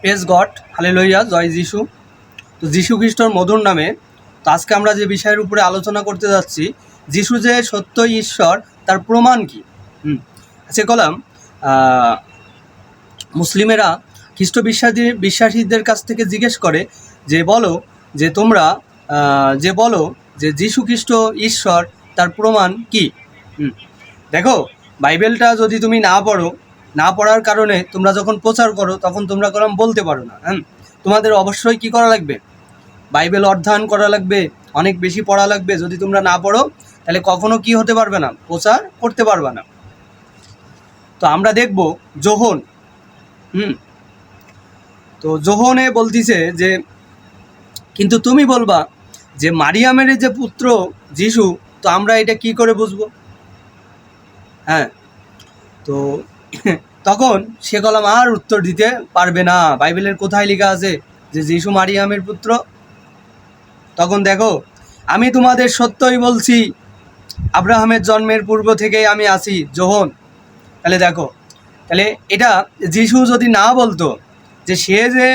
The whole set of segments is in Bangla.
প্রেস গড হালে লইয়া জয় যিশু। তো যিশু খ্রিস্টর মধুর নামে, তো আজকে আমরা যে বিষয়ের উপরে আলোচনা করতে যাচ্ছি, যিশু যে সত্য ঈশ্বর, তার প্রমাণ কি? হুম সে কলাম মুসলিমেরা খ্রিস্ট বিশ্বাসী বিশ্বাসীদের কাছ থেকে জিজ্ঞেস করে যে বলো যে তোমরা যে বলো যে যিশু খ্রিস্ট ঈশ্বর, তার প্রমাণ কি? দেখো, বাইবেলটা যদি তুমি না পড়ো না পড়ার কারণে তোমরা যখন প্রচার করো, তখন তোমরা কলম বলতে পারো না হ্যাঁ? তোমাদের অবশ্যই কি করা লাগবে? বাইবেল অধ্যয়ন করা লাগবে, অনেক বেশি পড়া লাগবে। যদি তোমরা না পড়ো, তাহলে কখনো কি হতে পারবে না? প্রচার করতে পারবে না। তো আমরা দেখব যোহন হুম? তো যোহনে বলতিছে যে, কিন্তু তুমি বলবা যে, মারিয়ামের যে পুত্র যিশু, তো আমরা এটা কি করে বুঝব? হ্যাঁ? তো তখন সে কলাম আর উত্তর দিতে পারবে না। বাইবেলের কোথায় লেখা আছে যে যিশু মারিয়ামের পুত্র? তখন দেখো, আমি তোমাদের সত্যই বলছি, আব্রাহামের জন্মের পূর্ব থেকেই আমি আছি যোহন তাহলে দেখো, তাহলে এটা যিশু যদি না বলতো যে সে যে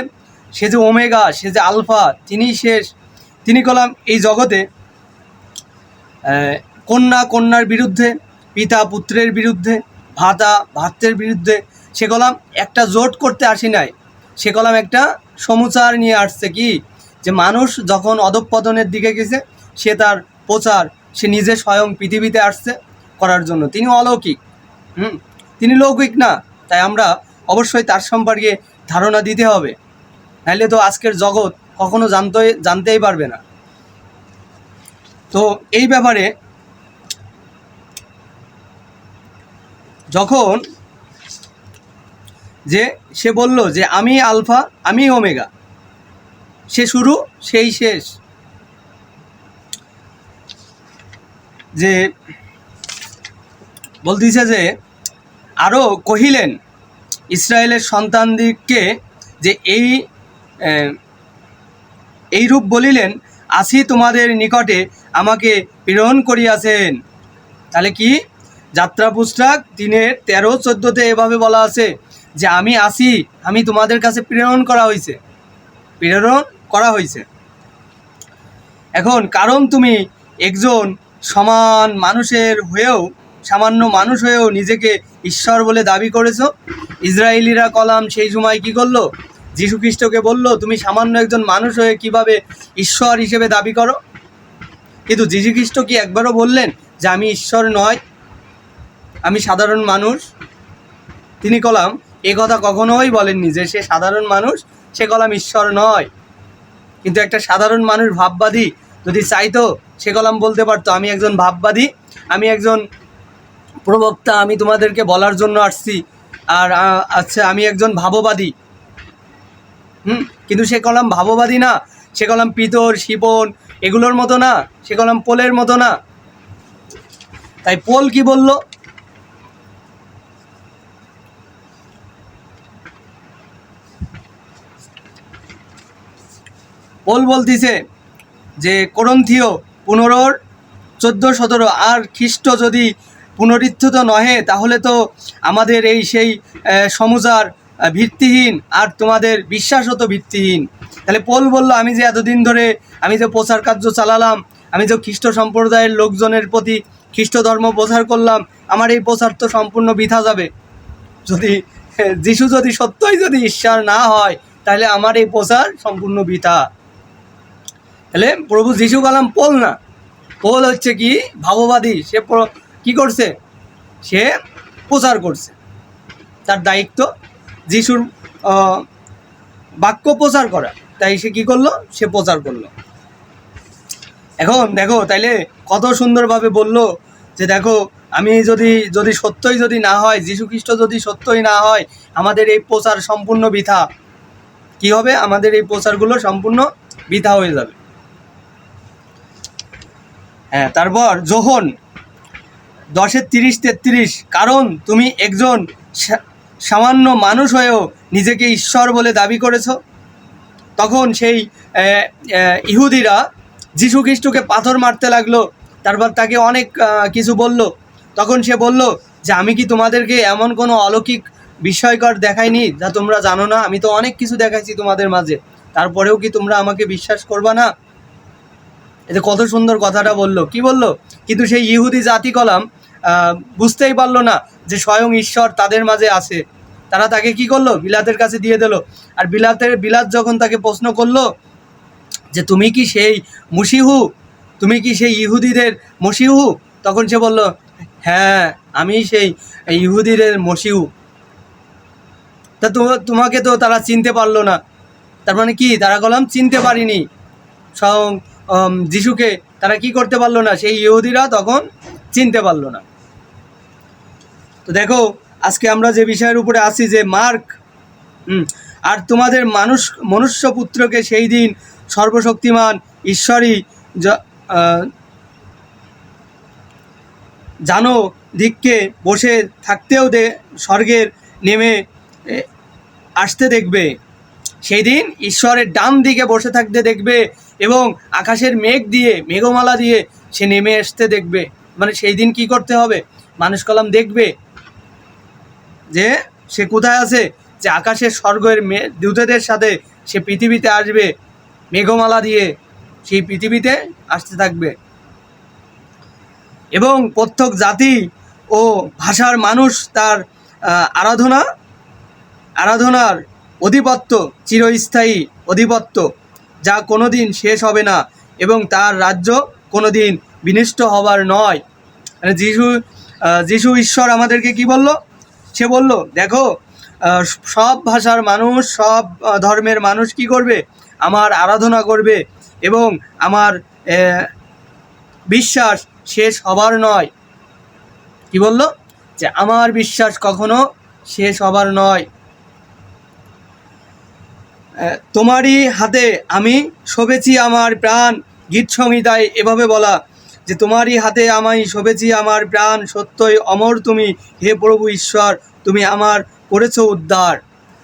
সে যে ওমেগা, সে যে আলফা, তিনি শেষ। তিনি কলাম এই জগতে কন্যা কন্যার বিরুদ্ধে, পিতা পুত্রের বিরুদ্ধে ভাতা, ভাতের বিরুদ্ধে সে কলাম একটা জোট করতে আসি নাই। সে কলাম একটা সমুচার নিয়ে আসছে কি? যে মানুষ যখন অধঃপতনের দিকে গেছে, সে তার প্রচার, সে নিজে স্বয়ং পৃথিবীতে আসছে করার জন্য। তিনি অলৌকিক, হুম? তিনি লৌকিক না। তাই আমরা অবশ্যই তার সম্পর্কে ধারণা দিতে হবে। নাহলে তো আজকের জগৎ কখনো জানতে, জানতেই পারবে না। তো এই ব্যাপারে যখন যে সে বলল যে আমি আলফা আমি ওমেগা সে শুরু সেই শেষ। যে বলতেছে যে আরও কহিলেন ইসরায়েলের সন্তানদিগকে যে এই আহ, এইরূপ বলিলেন আসি তোমাদের নিকটে আমাকে প্রেরণ করিয়াছেন। তাহলে কি? যাত্রা পুস্তক তিনের তেরো, চোদ্দোতে এভাবে বলা আছে যে আমি আসি, আমি তোমাদের কাছে প্রেরণ করা হয়েছে প্রেরণ করা হয়েছে এখন কারণ তুমি একজন সমান মানুষের হয়েও, সামান্য মানুষ হয়েও নিজেকে ঈশ্বর বলে দাবি করেছ। ইসরায়েলিরা কলাম সেই সময় কি করল? যীশু খ্রিস্টকে বলল, তুমি সামান্য একজন মানুষ হয়ে কীভাবে ঈশ্বর হিসেবে দাবি করো? কিন্তু যীশু খ্রিস্ট কি একবারও বললেন যে আমি ঈশ্বর নয়? আমি সাধারণ মানুষ, তিনি কলাম। এ কথা কখনোই বলেননি যে সে সাধারণ মানুষ, সে কলাম ঈশ্বর নয়। কিন্তু একটা সাধারণ মানুষ ভাববাদী যদি চাইতো, সে কলাম বলতে পারতো, আমি একজন ভাববাদী, আমি একজন প্রবক্তা, আমি তোমাদেরকে বলার জন্য আসছি, আর আচ্ছা আমি একজন ভাববাদী। হুম? কিন্তু সে কলাম ভাববাদী না। সে কলাম পিতর, শিপন, এগুলোর মতো না। সে কলাম পোলের মতো না। তাই পোল কি বলল? পোল বলতিছে যে করন্থীয় পনেরোর চোদ্দ সতেরো আর খ্রিস্ট যদি পুনরুত্থিত নহে তাহলে তো আমাদের এই সেই আহ, সমুচার ভিত্তিহীন আর তোমাদের বিশ্বাসও তো ভিত্তিহীন। তাহলে পোল বলল আমি যে এতদিন ধরে আমি যে প্রচার কার্য চালালাম আমি যে খ্রিস্ট সম্প্রদায়ের লোকজনের প্রতি খ্রিস্ট ধর্ম প্রচার করলাম আমার এই প্রচার তো সম্পূর্ণ বৃথা যাবে। যদি যিশু যদি সত্যই যদি ঈশ্বর না হয় তাহলে আমার এই প্রচার সম্পূর্ণ বৃথা। তাহলে প্রভু যিশু কালাম পোল না। পোল হচ্ছে কি? ভাববাদী। সে কি করছে? সে প্রচার করছে। তার দায়িত্ব যিশুর বাক্য প্রচার করা। তাই সে কি করল? সে প্রচার করল। এখন দেখো, তাইলে কত সুন্দরভাবে বলল যে দেখো, আমি যদি যদি সত্যই যদি না হয় যীশু খ্রিস্ট যদি সত্যই না হয়, আমাদের এই প্রচার সম্পূর্ণ বৃথা। কি হবে? আমাদের এই প্রচারগুলো সম্পূর্ণ বৃথা হয়ে যাবে। হ্যাঁ তারপর যোহন দশের তিরিশ তেত্রিশ, কারণ তুমি একজন সামান্য মানুষ হয়েও নিজেকে ঈশ্বর বলে দাবি করেছ, তখন সেই ইহুদিরা যীশু খ্রিস্টকে পাথর মারতে লাগল, তারপর তাকে অনেক কিছু বলল। তখন সে বলল যে, আমি কি তোমাদেরকে এমন কোনো অলৌকিক বিস্ময়কর দেখাইনি যা তোমরা জানো না? আমি তো অনেক কিছু দেখাইছি তোমাদের মাঝে। তারপরেও কি তোমরা আমাকে বিশ্বাস করবা না? এতে কত সুন্দর কথাটা বলল। কি বলল? কিন্তু সেই ইহুদি জাতি কলাম বুঝতেই পারল না যে স্বয়ং ঈশ্বর তাদের মাঝে আছে। তারা তাকে কি করল? বিলাতের কাছে দিয়ে দিল। আর বিলাতের, বিলাত যখন তাকে প্রশ্ন করল যে, তুমি কি সেই মুসিহু? তুমি কি সেই ইহুদিদের মসিহু? তখন সে বলল হ্যাঁ আমি সেই ইহুদিদের মসিহু। তা, তোমাকে তো তারা চিনতে পারল না। তার মানে কি? তারা কলাম, চিনতে পারিনি। স্বয়ং যিশুকে তারা কি করতে পারল না, সেই ইহুদিরা তখন চিনতে পারল না। তো দেখো, আজকে আমরা যে বিষয়ের উপরে আসি, যে মার্ক আর তোমাদের মানুষ, মনুষ্য পুত্রকে সেই দিন সর্বশক্তিমান ঈশ্বরই জানো, দিককে বসে থাকতেও দে, স্বর্গের নেমে আসতে দেখবে। সেই দিন ঈশ্বরের ডান দিকে বসে থাকতে দেখবে এবং আকাশের মেঘ দিয়ে, মেঘমালা দিয়ে সে নেমে আসতে দেখবে। মানে সেই দিন কি করতে হবে? মানুষ কলাম দেখবে যে সে কোথায় আছে? যে আকাশের স্বর্গের দূতেদের সাথে সে পৃথিবীতে আসবে, মেঘমালা দিয়ে সেই পৃথিবীতে আসতে থাকবে। এবং প্রত্যেক জাতি ও ভাষার মানুষ তার আরাধনা, আরাধনার অধিপত্য, চিরস্থায়ী অধিপত্য, যা কোনোদিন শেষ হবে না এবং তার রাজ্য কোনোদিন বিনষ্ট হবার নয়। মানে যিশু যিশু ঈশ্বর আমাদেরকে কি বলল? সে বলল, দেখো সব ভাষার মানুষ, সব ধর্মের মানুষ কি করবে? আমার আরাধনা করবে এবং আমার বিশ্বাস শেষ হবার নয়। কি বলল? যে আমার বিশ্বাস কখনো শেষ হবার নয়। তোমারই হাতে আমি শোভেছি আমার প্রাণ। গীত সংহিতায় এভাবে বলা, যে তোমারই হাতে আমি শোভেছি আমার প্রাণ। সত্যই অমর তুমি, হে প্রভু ঈশ্বর, তুমি আমার করেছ উদ্ধার।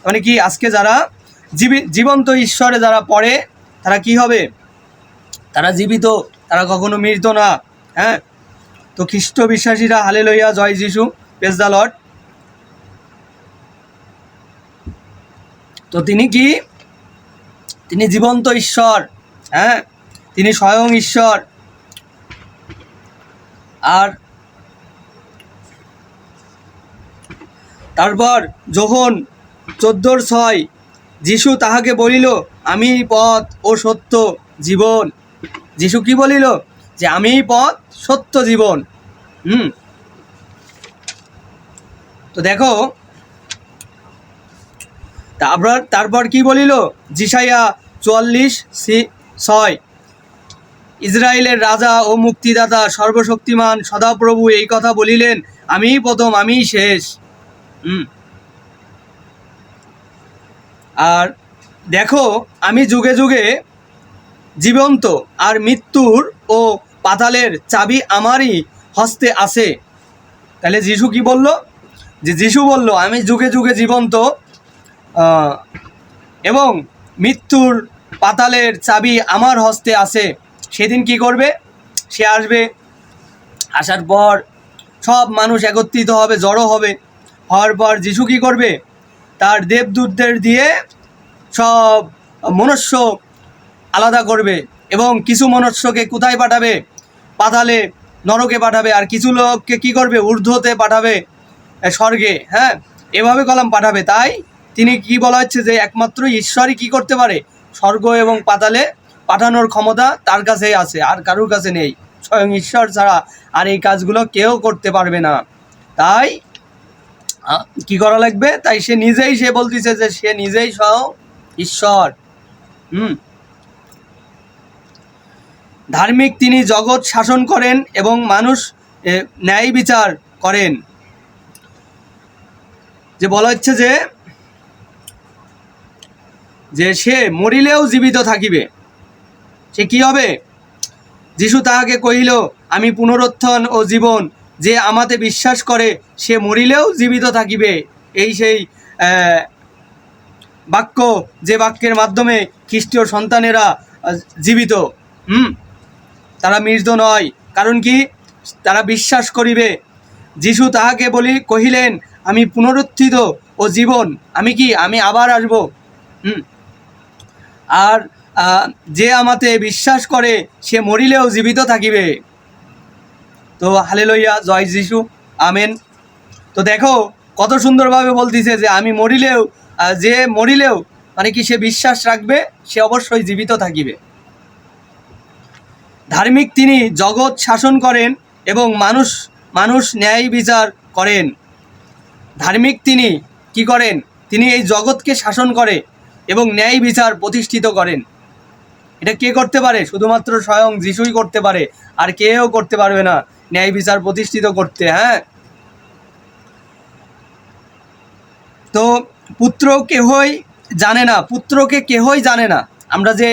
মানে কি, আজকে যারা জীবি, জীবন্ত ঈশ্বরে যারা পড়ে, তারা কি হবে? তারা জীবিত, তারা কখনো মৃত না হ্যাঁ? তো খ্রিস্ট বিশ্বাসীরা হালে লইয়া জয় যিশু পেজ দ্য লর্ড তো তিনি কি তিনি জীবন্ত ঈশ্বর হ্যাঁ? তিনি স্বয়ং ঈশ্বর। আর তারপর যখন চোদ্দোর ছয় যিশু তাহাকে বলিল, আমি পথ ও সত্য জীবন। যিশু কি বলিল? যে আমি পথ, সত্য জীবন। হুম? তো দেখো তারপর তারপর কি বলিল? জিসাইয়া চুয়াল্লিশ সি ছয়। ইসরায়েলের রাজা ও মুক্তিদাতা সর্বশক্তিমান সদাপ্রভু এই কথা বলিলেন, আমিই প্রথম, আমিই শেষ। আর দেখো, আমি যুগে যুগে জীবন্ত আর মৃত্যুর ও পাতালের চাবি আমারই হস্তে আছে। তাহলে যিশু কি বলল? যে যিশু বলল, আমি যুগে যুগে জীবন্ত এবং মৃত্যুর পাতালের চাবি আমার হস্তে আসে সেদিন কি করবে? সে আসবে। আসার পর সব মানুষ একত্রিত হবে, জড়ো হবে। হওয়ার পর যিশু কী করবে? তার দেবদূতদের দিয়ে সব মনুষ্য আলাদা করবে এবং কিছু মনুষ্যকে কোথায় পাঠাবে? পাতালে নরকে পাঠাবে। আর কিছু লোককে কি করবে? ঊর্ধ্বতে পাঠাবে স্বর্গে হ্যাঁ? এভাবে কলাম পাঠাবে, তাই? তিনি কি বলা হচ্ছে যে একমাত্র ঈশ্বরই কি করতে পারে? স্বর্গ এবং পাতালে পাঠানোর ক্ষমতা তার কাছেই আছে, আর কারোর কাছে নেই। স্বয়ং ঈশ্বর ছাড়া আর এই কাজগুলো কেউ করতে পারবে না। তাই কি করা লাগবে? তাই সে নিজেই সে বলতেছে যে সে নিজেই সহ ঈশ্বর। হুম। ধার্মিক তিনি জগৎ শাসন করেন এবং মানুষ ন্যায় বিচার করেন। যে বলা হচ্ছে যে যে সে মরিলেও জীবিত থাকিবে। সে কি হবে? যিশু তাহাকে কহিল, আমি পুনরুত্থান ও জীবন যে আমাতে বিশ্বাস করে, সে মরিলেও জীবিত থাকিবে। এই সেই বাক্য যে বাক্যের মাধ্যমে খ্রিস্টীয় সন্তানেরা জীবিত। হুম? তারা মৃত নয়। কারণ কি? তারা বিশ্বাস করিবে। যিশু তাহাকে বলি, কহিলেন, আমি পুনরুত্থিত ও জীবন। আমি কি? আমি আবার আসব? হুম? আর যে আমাতে বিশ্বাস করে, সে মরিলেও জীবিত থাকিবে। তো হালে লইয়া জয় যিশু, আমেন। তো দেখো, কত সুন্দরভাবে বলতেছে যে, আমি মরিলেও যে মরিলেও মানে কি সে বিশ্বাস রাখবে, সে অবশ্যই জীবিত থাকিবে। ধার্মিক তিনি জগৎ শাসন করেন এবং মানুষ মানুষ ন্যায় বিচার করেন। ধার্মিক তিনি কি করেন? তিনি এই জগৎকে শাসন করে এবং ন্যায় বিচার প্রতিষ্ঠিত করেন। এটা কে করতে পারে? শুধুমাত্র স্বয়ং যিশুই করতে পারে, আর কেউ করতে পারবে না ন্যায় বিচার প্রতিষ্ঠিত করতে হ্যাঁ? তো পুত্র কেহই জানে না, পুত্রকে কেহই জানে না। আমরা যে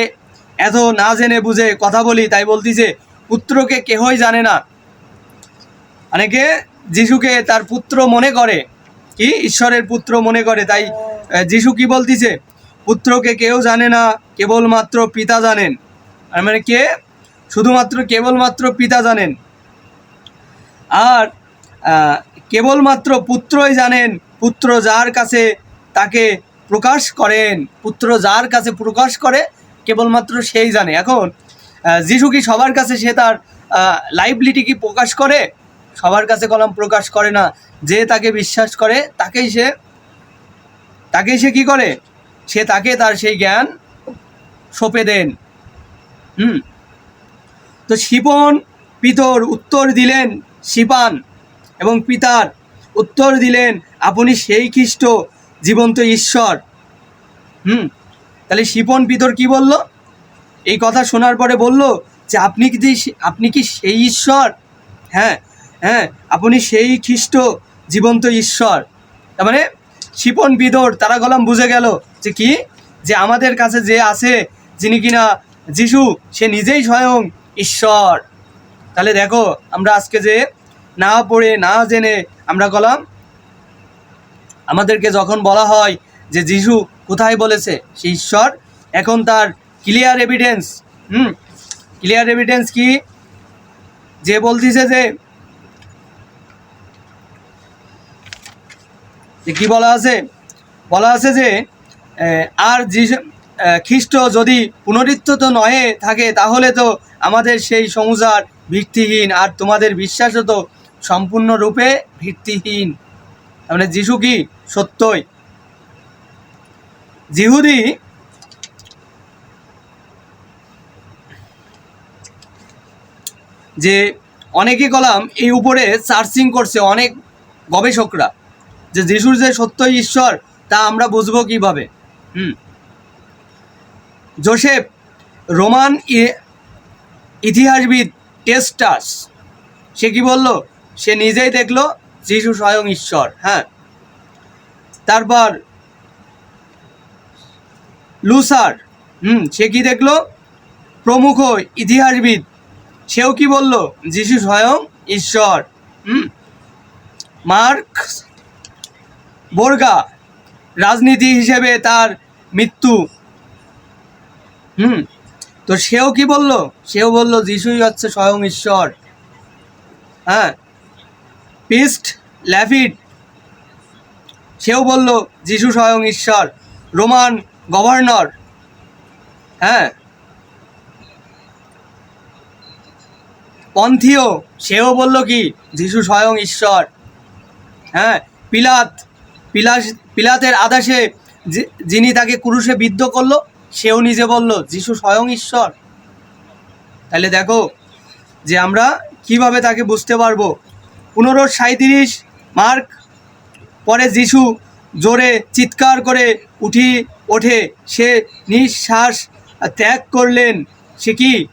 এত না জেনে বুঝে কথা বলি, তাই বলতিছে পুত্রকে কেহই জানে না। অনেকে যিশুকে তার পুত্র মনে করে, কি? ঈশ্বরের পুত্র মনে করে, তাই যিশু কি বলতিছে? পুত্রকে কেউ জানে না, কেবলমাত্র পিতা জানেন। আর মানে কে? শুধুমাত্র কেবলমাত্র পিতা জানেন। আর কেবলমাত্র পুত্রই জানেন, পুত্র যার কাছে তাকে প্রকাশ করেন, পুত্র যার কাছে প্রকাশ করে, কেবলমাত্র সেই জানে। এখন যিশু কি সবার কাছে সে তার লাইভলিটি কি প্রকাশ করে? সবার কাছে কলম প্রকাশ করে না। যে তাকে বিশ্বাস করে, তাকেই সে তাকেই সে কি করে? সে তাকে তার সেই জ্ঞান সঁপে দেন। হুম। তো শিপন পিতর উত্তর দিলেন শিপান এবং পিতার উত্তর দিলেন, আপনি সেই খ্রিস্ট, জীবন্ত ঈশ্বর। হুম। তাহলে শিপন পিতর কি বলল? এই কথা শোনার পরে বলল যে, আপনি কি আপনি কি সেই ঈশ্বর? হ্যাঁ হ্যাঁ আপনি সেই খ্রিস্ট, জীবন্ত ঈশ্বর। তার মানে শিপন বিদর তারা গলাম বুঝে গেল যে কি? যে আমাদের কাছে যে আছে, যিনি কিনা যিশু, সে নিজেই স্বয়ং ঈশ্বর। তাহলে দেখো, আমরা আজকে যে না পড়ে, না জেনে আমরা গলাম। আমাদেরকে যখন বলা হয় যে যিশু কোথায় বলেছে, সে ঈশ্বর, এখন তার ক্লিয়ার এভিডেন্স হুম? ক্লিয়ার এভিডেন্স কি? যে বলতিছে যে কি বলা আছে? বলা আছে যে আর যিশু খ্রিস্ট যদি পুনরুত্থিত নহে, থাকে, তাহলে তো আমাদের সেই সংসার ভিত্তিহীন আর তোমাদের বিশ্বাসও তো সম্পূর্ণরূপে ভিত্তিহীন। মানে যিশু কি? সত্যই। জিহুদি যে অনেকে কলাম এই উপরে সার্চিং করছে, অনেক গবেষকরা, যে যিশুর যে সত্যই ঈশ্বর, তা আমরা বুঝব কীভাবে? হুম। জোসেফ, রোমান ইতিহাসবিদ টেস্টাস, সে কি বলল? সে নিজেই দেখল যিশু স্বয়ং ঈশ্বর হ্যাঁ। তারপর লুসার, হুম, সে কি দেখল? প্রমুখ ইতিহাসবিদ, সেও কি বলল? যিশু স্বয়ং ঈশ্বর, হুম। মার্ক বোরগা রাজনীতি হিসেবে তার মৃত্যু। হুম? তো সেও কি বলল? সেও বলল, যিশুই হচ্ছে স্বয়ং ঈশ্বর। হ্যাঁ? পিস্ট ল্যাফিড, সেও বলল, যিশু স্বয়ং ঈশ্বর। রোমান গভর্নর হ্যাঁ? পন্থীয়, সেও বলল কি? যিশু স্বয়ং ঈশ্বর। হ্যাঁ? পিলাত পিলাস পিলাতের আদাসে যে- যিনি তাকে ক্রুশে বিদ্ধ করল, সেও নিজে বলল, যিশু স্বয়ং ঈশ্বর। তাহলে দেখো যে আমরা কীভাবে তাকে বুঝতে পারব? পনেরো সাঁত্রিশ মার্ক পরে যিশু জোরে চিৎকার করে উঠি, ওঠে। সে নিঃশ্বাস ত্যাগ করলেন। সে কি?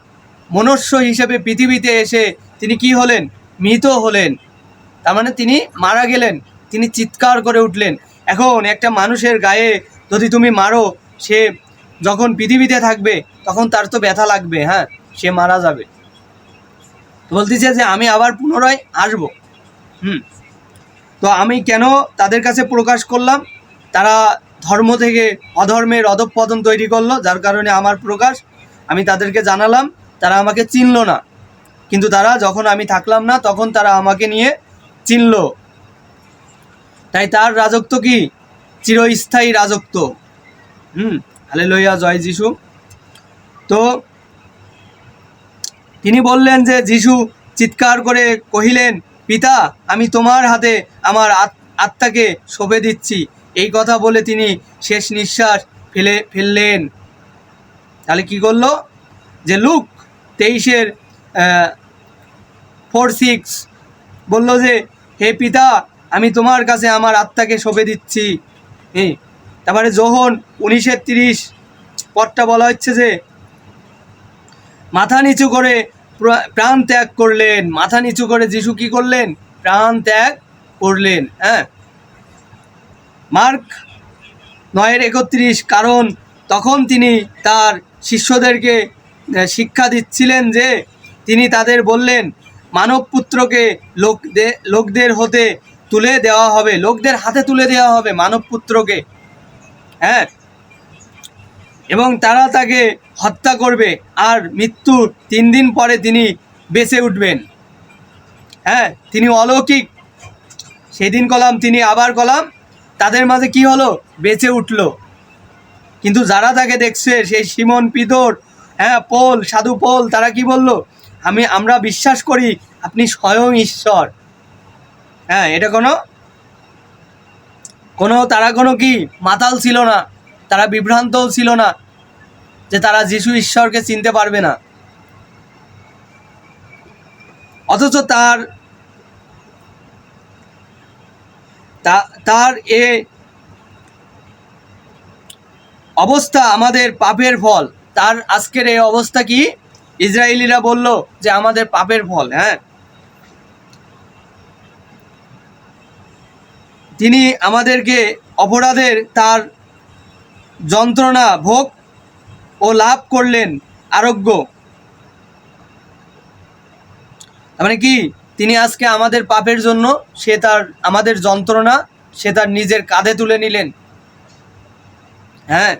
মনুষ্য হিসেবে পৃথিবীতে এসে তিনি কি হলেন? মৃত হলেন। তার মানে তিনি মারা গেলেন। তিনি চিৎকার করে উঠলেন, এখন একটা মানুষের গায়ে যদি তুমি মারো, সে যখন পৃথিবীতে থাকবে, তখন তার তো ব্যথা লাগবে হ্যাঁ সে মারা যাবে। বলতেছে যে, আমি আবার পুনরায় আসব। হুম। তো আমি কেন তাদের কাছে প্রকাশ করলাম? তারা ধর্ম থেকে অধর্মের অধঃপতন তৈরি করল, যার কারণে আমার প্রকাশ। আমি তাদেরকে জানালাম, তারা আমাকে চিনলো না। কিন্তু তারা যখন আমি থাকলাম না, তখন তারা আমাকে নিয়ে চিনলো। তাই তার রাজত্ব কি? চিরস্থায়ী রাজত্ব। হুম হালে লইয়া জয় যিশু। তো, তিনি বললেন যে, যিশু চিৎকার করে কহিলেন, পিতা, আমি তোমার হাতে আমার আত- আত্মাকে শোভে দিচ্ছি। এই কথা বলে তিনি শেষ নিঃশ্বাস ফেলে, ফেললেন। তাহলে কি করল? যে লুক তেইশের ফোর সিক্স বলল যে, হে পিতা আমি তোমার কাছে আমার আত্মাকে সঁপে দিচ্ছি। হ্যাঁ তারপরে যখন উনিশের তিরিশ পদটা বলা হচ্ছে যে, মাথা নিচু করে প্রাণ ত্যাগ করলেন, মাথা নিচু করে যিশু কি করলেন? প্রাণ ত্যাগ করলেন হ্যাঁ। মার্ক নয়ের একত্রিশ, কারণ তখন তিনি তার শিষ্যদেরকে শিক্ষা দিচ্ছিলেন যে, তিনি তাদের বললেন মানব পুত্রকে লোকদের লোকদের হতে তুলে দেওয়া হবে, লোকদের হাতে তুলে দেওয়া হবে মানব পুত্রকে। হ্যাঁ? এবং তারা তাকে হত্যা করবে আর মৃত্যুর তিন দিন পরে তিনি বেঁচে উঠবেন। হ্যাঁ? তিনি অলৌকিক। সেদিন কলাম, তিনি আবার কলাম। তাদের মাঝে কি হলো? বেঁচে উঠল। কিন্তু যারা তাকে দেখছে, সেই সিমন, পিতর হ্যাঁ পোল, সাধু পোল, তারা কি বলল? আমি, আমরা বিশ্বাস করি আপনি স্বয়ং ঈশ্বর। হ্যাঁ এটা কোনো কোনো, তারা কোনো কি মাতাল ছিল না, তারা বিভ্রান্তও ছিল না, যে তারা যিশু ঈশ্বরকে চিনতে পারবে না। অথচ তার তার এ অবস্থা আমাদের পাপের ফল। তার আজকের এই অবস্থা কি? ইসরায়েলিরা বলল যে আমাদের পাপের ফল হ্যাঁ? তিনি আমাদেরকে অপরাধের তার যন্ত্রণা, ভোগ ও লাভ করলেন আরোগ্য। মানে কি? তিনি আজকে আমাদের পাপের জন্য সে তার, আমাদের যন্ত্রণা, সে তার নিজের কাঁধে তুলে নিলেন। হ্যাঁ?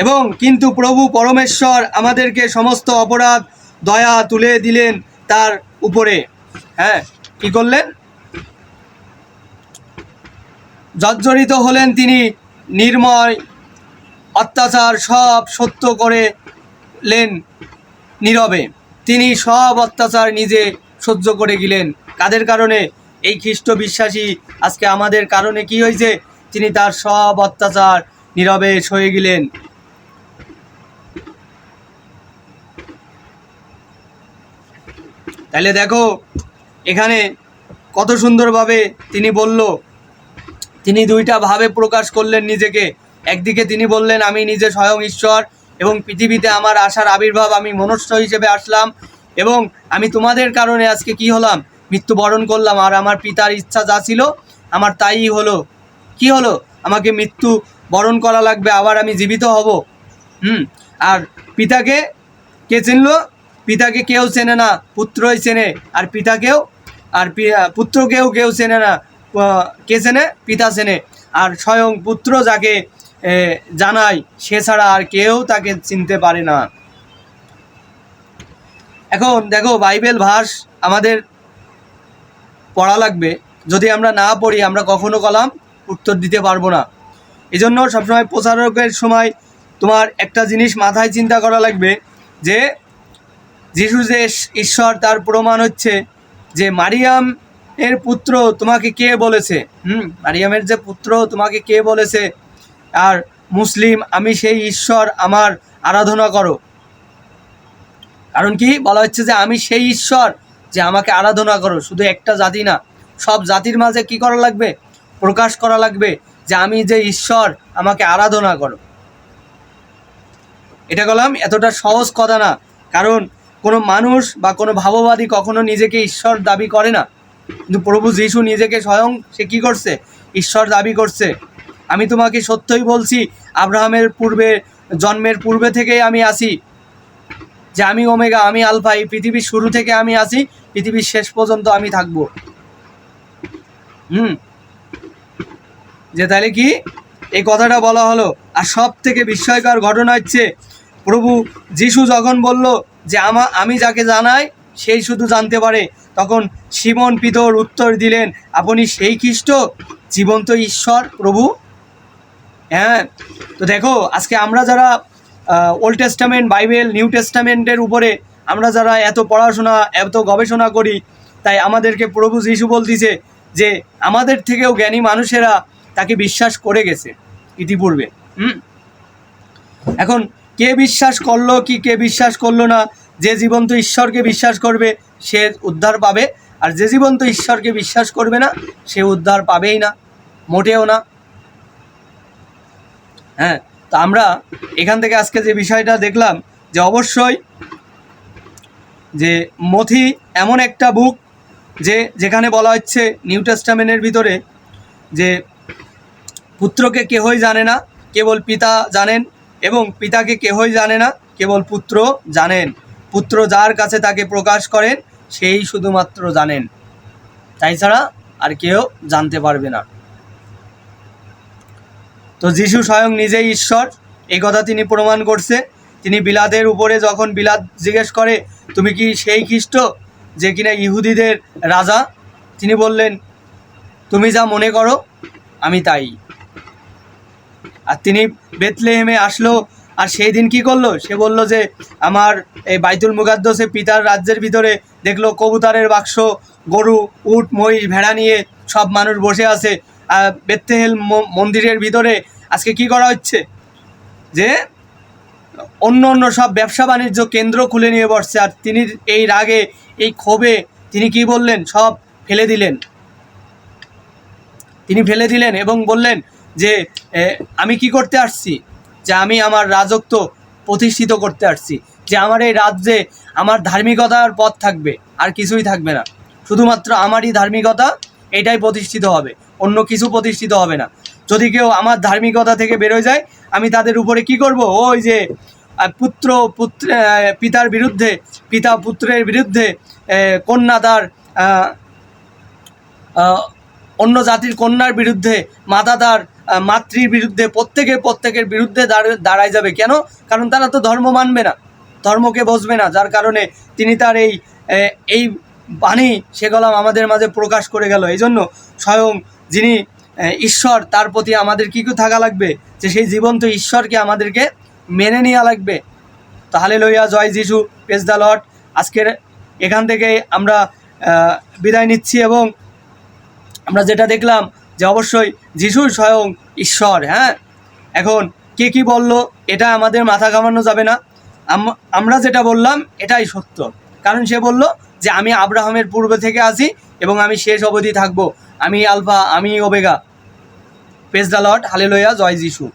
এবং কিন্তু প্রভু পরমেশ্বর আমাদেরকে সমস্ত অপরাধ, দয়া তুলে দিলেন তার উপরে। হ্যাঁ কি করলেন? জর্জরিত হলেন তিনি, নির্ময় অত্যাচার সব সত্য করে লেন নীরবে। তিনি সব অত্যাচার নিজে সহ্য করে গেলেন। কাদের কারণে? এই খ্রিস্ট বিশ্বাসী আজকে আমাদের কারণে কি হয়েছে? তিনি তার সব অত্যাচার নীরবে সয়ে গেলেন। তাহলে দেখো, এখানে কত সুন্দরভাবে তিনি বলল, তিনি দুইটা ভাবে প্রকাশ করলেন নিজেকে। একদিকে তিনি বললেন, আমি নিজে স্বয়ং ঈশ্বর এবং পৃথিবীতে আমার আসার আবির্ভাব, আমি মনুষ্য হিসেবে আসলাম এবং আমি তোমাদের কারণে আজকে কি হলাম? মৃত্যুবরণ করলাম। আর আমার পিতার ইচ্ছা যা ছিল, আমার তাই হলো। কি হলো? আমাকে মৃত্যু বরণ করা লাগবে, আবার আমি জীবিত হব। হুম, আর পিতাকে কে চিনলো? পিতাকে কেউ চেনে না, পুত্রই চেনে, আর পিতাকেও, আর পুত্রকেও কেউ চেনে না কে চেনে? পিতা চেনে। আর স্বয়ং পুত্র যাকে জানায়, সে ছাড়া আর কেউ তাকে চিনতে পারে না। এখন দেখো, বাইবেল ভাস আমাদের পড়া লাগবে। যদি আমরা না পড়ি, আমরা কখনো কলাম উত্তর দিতে পারব না। এই জন্য সবসময় প্রচারকের সময় তোমার একটা জিনিস মাথায় চিন্তা করা লাগবে যে যিশু যে ঈশ্বর, তার প্রমাণ হচ্ছে যে মারিয়াম এর পুত্র তোমাকে কে বলেছে? হুম, মারিয়ামের যে পুত্র তোমাকে কে বলেছে? আর মুসলিম, আমি সেই ঈশ্বর আমার আরাধনা করো। কারণ কি? বলা হচ্ছে যে আমি সেই ঈশ্বর যে আমাকে আরাধনা করো। শুধু একটা জাতি না, সব জাতির মাঝে কি করা লাগবে? প্রকাশ করা লাগবে যে আমি যে ঈশ্বর আমাকে আরাধনা করো। এটা বললাম এতটা সহজ কথা না। কারণ কোনো মানুষ বা কোনো ভাববাদী কখনো নিজেকে ঈশ্বর দাবি করে না। কিন্তু প্রভু যিশু নিজেকে স্বয়ং সে কী করছে? ঈশ্বর দাবি করছে। আমি তোমাকে সত্যই বলছি, আব্রাহামের পূর্বে, জন্মের পূর্বে থেকেই আমি আসি যে আমি ওমেগা, আমি আলফা, এই পৃথিবীর শুরু থেকে আমি আসি পৃথিবীর শেষ পর্যন্ত আমি থাকব। হুম? যে তাহলে কি? এই কথাটা বলা হলো। আর সব থেকে বিস্ময়কর ঘটনা হচ্ছে, প্রভু যিশু যখন বলল যে আমা, আমি যাকে জানাই, সেই শুধু জানতে পারে। তখন সিমন পিতর উত্তর দিলেন, আপনি সেই খ্রিস্ট, জীবন্ত ঈশ্বর, প্রভু? হ্যাঁ তো দেখো, আজকে আমরা যারা ওল্ড টেস্টামেন্ট বাইবেল নিউ টেস্টামেন্টের উপরে আমরা যারা এত পড়াশোনা, এত গবেষণা করি, তাই আমাদেরকে প্রভু যিশু বলতেছে যে, আমাদের থেকেও জ্ঞানী মানুষেরা তাকে বিশ্বাস করে গেছে ইতিপূর্বে। হুম? এখন কে বিশ্বাস করল কি কে বিশ্বাস করল না, যে জীবন্ত ঈশ্বরকে বিশ্বাস করবে সে উদ্ধার পাবে, আর যে জীবন্ত ঈশ্বরকে বিশ্বাস করবে না, সে উদ্ধার পাবেই না, মোটেও না। হ্যাঁ তো আমরা এখান থেকে আজকে যে বিষয়টা দেখলাম, যে অবশ্যই যে মথি এমন একটা বুক, যে যেখানে বলা হচ্ছে নিউ টেস্টামেন্টের ভিতরে যে পুত্রকে কেহই জানে না, কেবল পিতা জানেন এবং পিতাকে কেহই জানে না, কেবল পুত্র জানেন। পুত্র যার কাছে তাকে প্রকাশ করেন, সেই শুধুমাত্র জানেন। তাই ছাড়া আর কেউ জানতে পারবে না। তো যিশু স্বয়ং নিজেই ঈশ্বর এই কথা তিনি প্রমাণ করছে। তিনি বিলাদের উপরে যখন বিলাদ জিজ্ঞেস করে, তুমি কি সেই খ্রিস্ট যে কিনা ইহুদিদের রাজা? তিনি বললেন, তুমি যা মনে করো, আমি তাই। আর তিনি বেতলেহেমে আসলো, আর সেই দিন কি করল? সে বলল যে, আমার এই বাইতুল মুকাদ্দসে পিতার রাজ্যের ভিতরে দেখল কবুতরের বাক্স, গরু, উট, মহিষ, ভেড়া নিয়ে সব মানুষ বসে আছে। আর বেত্তেহেল ম- মন্দিরের ভিতরে আজকে কি করা হচ্ছে? যে, অন্য অন্য সব ব্যবসা বাণিজ্য কেন্দ্র খুলে নিয়ে বসছে। আর তিনি এই রাগে, এই ক্ষোভে তিনি কি বললেন? সব ফেলে দিলেন। তিনি ফেলে দিলেন এবং বললেন যে আমি কি করতে আসছি? যে, আমি আমার রাজত্ব প্রতিষ্ঠিত করতে আসছি। যে, আমার এই রাজ্যে আমার ধার্মিকতার পথ থাকবে, আর কিছুই থাকবে না। শুধুমাত্র আমারই ধার্মিকতা, এটাই প্রতিষ্ঠিত হবে। অন্য কিছু প্রতিষ্ঠিত হবে না। যদি কেউ আমার ধার্মিকতা থেকে বেরোয় যায়, আমি তাদের উপরে কি করব? ওই যে পুত্র পুত্র পিতার বিরুদ্ধে, পিতা পুত্রের বিরুদ্ধে কন্যা তার অন্য জাতির কন্যার বিরুদ্ধে, মাতা তার মাতৃর বিরুদ্ধে প্রত্যেকে প্রত্যেকের বিরুদ্ধে দাঁড়- দাঁড়ায় যাবে। কেন? কারণ তারা তো ধর্ম মানবে না। ধর্মকে বসবে না। যার কারণে তিনি তার এই এই বাণী সেগুলাম আমাদের মাঝে প্রকাশ করে গেল। এই জন্য স্বয়ং যিনি ঈশ্বর, তার প্রতি আমাদের কী কী থাকা লাগবে? যে সেই জীবন্ত ঈশ্বরকে আমাদেরকে মেনে নেওয়া লাগবে। তাহলে লইয়া জয় যিশু পেজ দ্য লট আজকের এখান থেকে আমরা বিদায় নিচ্ছি এবং আমরা যেটা দেখলাম যে অবশ্যই যিশু স্বয়ং ঈশ্বর হ্যাঁ? এখন কে কি বলল, এটা আমাদের মাথা ঘামানো যাবে না। আম- আমরা যেটা বললাম, এটাই সত্য। কারণ সে বলল যে, আমি আব্রাহামের পূর্বে থেকে আছি এবং আমি শেষ অবধি থাকব। আমি আলফা, আমি ওবেগা পেজ দ্য লট হালে লইয়া জয় যিশু।